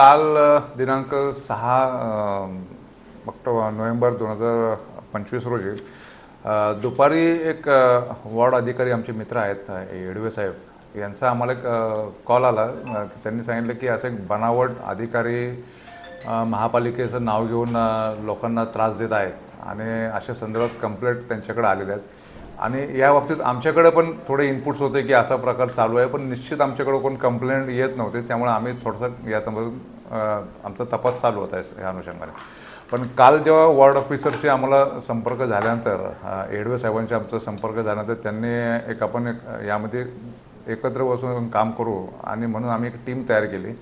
काल दिनांक सहा ऑक्टोबर नोव्हेंबर दोन हजार पंचवीस रोजी दुपारी एक वॉर्ड अधिकारी आमचे मित्र आहेत येडवे साहेब यांचा आम्हाला एक कॉल आला की त्यांनी सांगितलं की असं एक बनावट अधिकारी महापालिकेचं नाव घेऊन लोकांना त्रास देत आहेत आणि अशा संदर्भात कंप्लेंट त्यांच्याकडे आलेल्या आहेत. आणि या बाबतीत आमच्याकडे पण थोडे इनपुट्स होते की असा प्रकार चालू आहे पण निश्चित आमच्याकडे कोण कंप्लेंट येत नव्हते त्यामुळे आम्ही थोडंसं याच्यामधून आमचा तपास चालू होता या अनुषंगाने. पण काल जेव्हा वॉर्ड ऑफिसरशी आम्हाला संपर्क झाल्यानंतर एडवे साहेबांशी आमचा संपर्क झाल्यानंतर त्यांनी एक आपण एक यामध्ये एकत्र बसून काम करू आणि म्हणून आम्ही एक टीम तयार केली.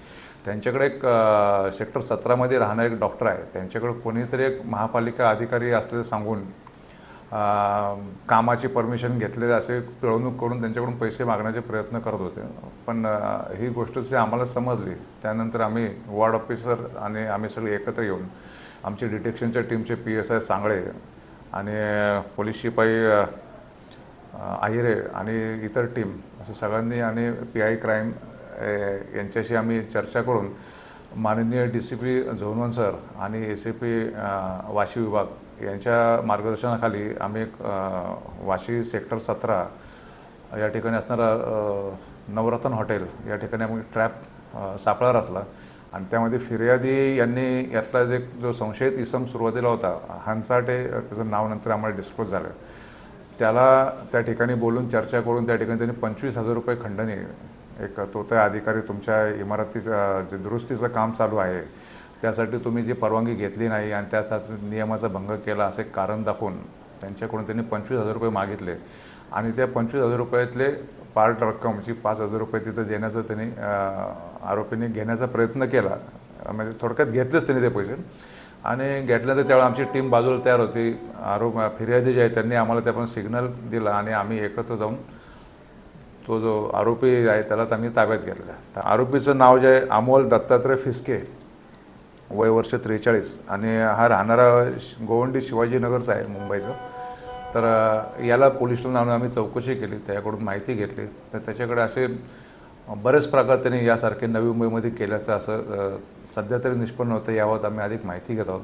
त्यांच्याकडे एक सेक्टर सतरामध्ये राहणारे एक डॉक्टर आहे त्यांच्याकडे कोणीतरी एक महापालिका अधिकारी असल्याचं सांगून कामाची परमिशन घेतले असे पिळवणूक करून त्यांच्याकडून पैसे मागण्याचे प्रयत्न करत होते. पण ही गोष्ट जी आम्हाला समजली त्यानंतर आम्ही वॉर्ड ऑफिसर आणि आम्ही सगळे एकत्र येऊन आमचे डिटेक्शनच्या टीमचे पी एस आय सांगळे आणि पोलीस शिपाई आहिरे आणि इतर टीम असं सगळ्यांनी आणि पी आय क्राईम यांच्याशी आम्ही चर्चा करून माननीय D C P zone one sir आणि ए सी पी वाशी विभाग यांच्या मार्गदर्शनाखाली आम्ही एक वाशी सेक्टर सतरा या ठिकाणी असणारा नवरत्न हॉटेल या ठिकाणी आम्ही ट्रॅप सापळा रचला. आणि त्यामध्ये फिर्यादी यांनी यातला जे जो संशयित इसम सुरुवातीला होता हंसाटे त्याचं नाव नंतर आम्हाला डिस्क्लोज झालं. त्याला त्या ठिकाणी बोलून चर्चा करून त्या ठिकाणी त्यांनी पंचवीस हजार रुपये खंडणी एक तो त्या अधिकारी तुमच्या इमारतीचं जे दुरुस्तीचं काम चालू आहे त्यासाठी तुम्ही जी परवानगी घेतली नाही आणि त्याचा नियमाचा भंग केला असे कारण दाखवून त्यांच्याकडून त्यांनी पंचवीस हजार रुपये मागितले. आणि त्या पंचवीस हजार रुपयातले पार्ट रक्कम जी पाच हजार रुपये तिथं देण्याचा त्यांनी आरोपींनी घेण्याचा प्रयत्न केला. म्हणजे थोडक्यात घेतलेच त्यांनी ते पैसे. आणि घेतल्यानंतर त्यावेळेला आमची टीम बाजूला तयार होती. आरोप फिर्यादी जे आहे त्यांनी आम्हाला त्या पण सिग्नल दिला आणि आम्ही एकत्र जाऊन तो जो आरोपी आहे त्याला त्यांनी ताब्यात घेतला. तर आरोपीचं नाव जे आहे अमोल दत्तात्रय फिसके वय वर्ष त्रेचाळीस. आणि हा राहणारा श- गोवंडी शिवाजीनगरचा आहे मुंबईचा. तर याला पोलीस स्टेशन आम्ही चौकशी केली त्याच्याकडून माहिती घेतली. तर त्याच्याकडे असे बरेच प्रकार त्यांनी यासारखे नवी मुंबईमध्ये केल्याचं असं सध्या तरी निष्पन्न होतं याबाबत आम्ही अधिक माहिती घेत आहोत.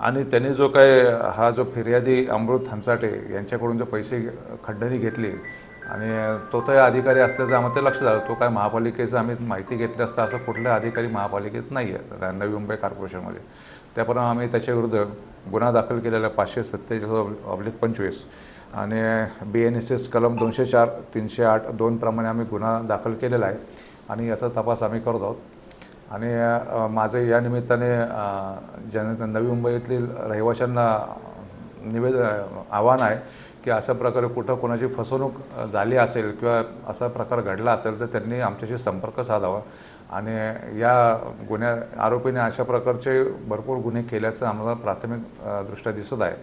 आणि त्यांनी जो काय हा जो फिर्यादी अमृत हंचाटे यांच्याकडून जो पैसे खंडणी घेतली आणि तो तर अधिकारी असल्याचं आम्हाला ते लक्ष आलं. तो काय महापालिकेचं आम्ही माहिती घेतली असता असं कुठला अधिकारी महापालिकेत नाही आहे नवी मुंबई कॉर्पोरेशनमध्ये. त्याप्रमाणे आम्ही त्याच्याविरुद्ध गुन्हा दाखल केलेला पाचशे सत्तेचाळीस ऑब्लिक पंचवीस आणि बी एन एस एस कलम दोनशे चार तीनशे आठ दोनप्रमाणे आम्ही गुन्हा दाखल केलेला आहे आणि याचा तपास आम्ही करत आहोत. आणि माझं या निमित्ताने अ, जन नवी मुंबईतील रहिवाशांना निवेद आव्हान आहे की अशा प्रकारे कुठं कोणाची फसवणूक झाली असेल किंवा असा प्रकार घडला असेल तर त्यांनी आमच्याशी संपर्क साधावा. आणि या गुन्ह्या आरोपीने अशा प्रकारचे भरपूर गुन्हे केल्याचं आम्हाला प्राथमिक दृष्ट्या दिसत आहे.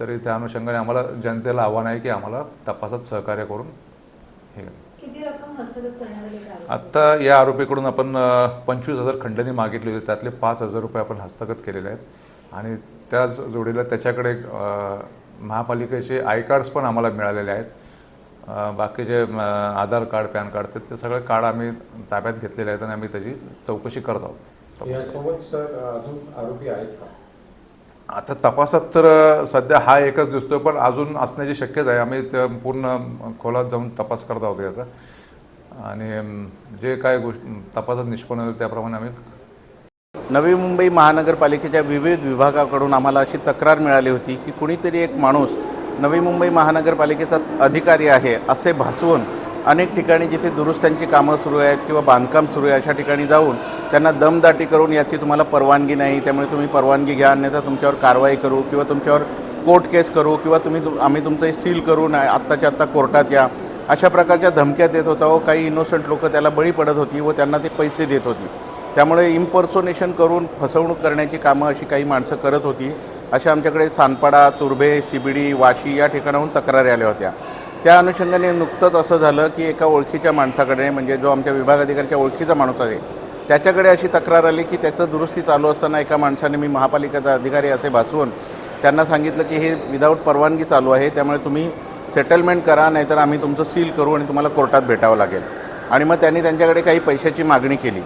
तरी त्या अनुषंगाने आम्हाला जनतेला आव्हान आहे की आम्हाला तपासात सहकार्य करून हे? आत्ता या आरोपीकडून आपण पंचवीस हजार खंडणी मागितली होती. त्यातले पाच हजार रुपये आपण हस्तगत केलेले आहेत. आणि त्याच जोडीला त्याच्याकडे महापालिकेचे आय कार्ड्स पण आम्हाला मिळालेले आहेत. बाकीचे आधार कार्ड पॅन कार्ड ते- ते सगळे कार्ड आम्ही ताब्यात घेतलेले आहेत आणि आम्ही त्याची चौकशी करत आहोत. यासोबत सर अजून आरोपी आहेत का? आता तपासात तर सध्या हा एकच दिसतोय पण अजून असण्याची शक्यता आहे. आम्ही त्या पूर्ण खोलात जाऊन तपास करत आहोत याचा. आणि जे काय गोष्ट तपासात निष्पन्न होईल त्याप्रमाणे आम्ही नवी मुंबई महानगरपालिकेच्या विविध विभागाकडून आम्हाला अशी तक्रार मिळाली होती की कुणीतरी एक माणूस नवी मुंबई महानगरपालिकेचा अधिकारी आहे असे भासवून अनेक ठिकाणी जिथे दुरुस्त्यांची कामं सुरू आहेत किंवा बांधकाम सुरू आहे अशा ठिकाणी जाऊन त्यांना दमदाटी करून याची तुम्हाला परवानगी नाही त्यामुळे तुम्ही परवानगी घ्या अन्यथा तुमच्यावर कारवाई करू किंवा तुमच्यावर कोर्ट केस करू किंवा तुम्ही आम्ही तुमचं सील करून आत्ताच्या आत्ता कोर्टात या. अशा प्रकारच्या धमक्या देत होता व काही इनोसंट लोक त्याला बळी पडत होती व त्यांना ते पैसे देत होती. त्यामुळे इम्पर्सोनेशन करून फसवणूक करण्याची कामं अशी काही माणसं करत होती. अशा आमच्याकडे सानपाडा तुर्भे सिबिडी वाशी या ठिकाणाहून तक्रारी आल्या होत्या. त्या अनुषंगाने नुकतंच असं झालं की एका ओळखीच्या माणसाकडे म्हणजे जो आमच्या विभागाधिकाऱ्याच्या ओळखीचा माणूस आहे त्याच्याकडे अशी तक्रार आली की त्याचं दुरुस्ती चालू असताना एका माणसाने मी महापालिकेचा अधिकारी असे भासवून त्यांना सांगितलं की हे विदाऊट परवानगी चालू आहे त्यामुळे तुम्ही सेटलमेंट करा नाहीतर आम्ही तुमचं सील करू आणि तुम्हाला कोर्टात भेटावं लागेल. आणि मग त्यांनी त्यांच्याकडे काही पैशाची मागणी केली.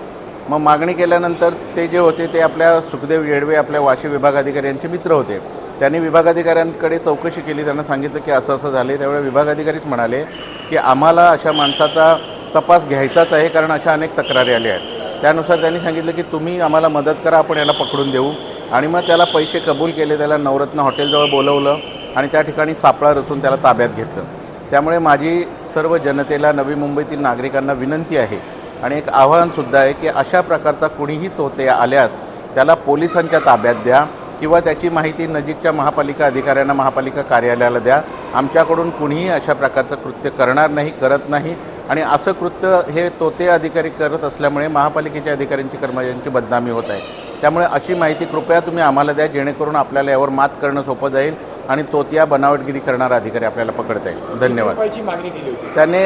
मग मागणी केल्यानंतर ते जे होते ते आपल्या सुखदेव येडवे आपल्या वाशी विभागाधिकारी यांचे मित्र होते. त्यांनी विभागाधिकाऱ्यांकडे चौकशी केली. त्यांना सांगितलं की असं असं झाले त्यावेळी विभागाधिकारीच म्हणाले की आम्हाला अशा माणसाचा तपास घ्यायचाच आहे कारण अशा अनेक तक्रारी आल्या आहेत. त्यानुसार त्यांनी सांगितलं की तुम्ही आम्हाला मदत करा आपण याला पकडून देऊ. आणि मग त्याला पैसे कबूल केले. त्याला नवरत्न हॉटेलजवळ बोलवलं आणि त्या ठिकाणी सापळा रचून त्याला ताब्यात घेतलं. त्यामुळे माझी सर्व जनतेला नवी मुंबईतील नागरिकांना विनंती आहे आणि एक आव्हानसुद्धा आहे की अशा प्रकारचा कुणीही तोते आल्यास त्याला पोलिसांच्या ताब्यात द्या किंवा त्याची माहिती नजीकच्या महापालिका अधिकाऱ्यांना महापालिका कार्यालयाला द्या. आमच्याकडून कुणीही अशा प्रकारचं कृत्य करणार नाही करत नाही. आणि असं कृत्य हे तोते अधिकारी करत असल्यामुळे महापालिकेच्या अधिकाऱ्यांची कर्मचाऱ्यांची बदनामी होत आहे. त्यामुळे अशी माहिती कृपया तुम्ही आम्हाला द्या जेणेकरून आपल्याला यावर मात करणं सोपं जाईल. आणि तोतिया बनावटगिरी करणारा अधिकारी आपल्याला पकडता येईल. धन्यवाद. रुपयाची मागणी केली होती. त्याने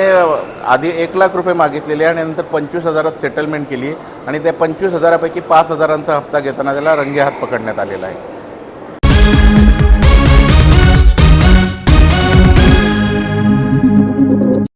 आधी एक लाख रुपये मागितलेले आणि नंतर पंचवीस हजारात सेटलमेंट केली आणि त्या पंचवीस हजारापैकी पाच हजारांचा हप्ता घेताना त्याला रंगेहात पकडण्यात आलेला आहे.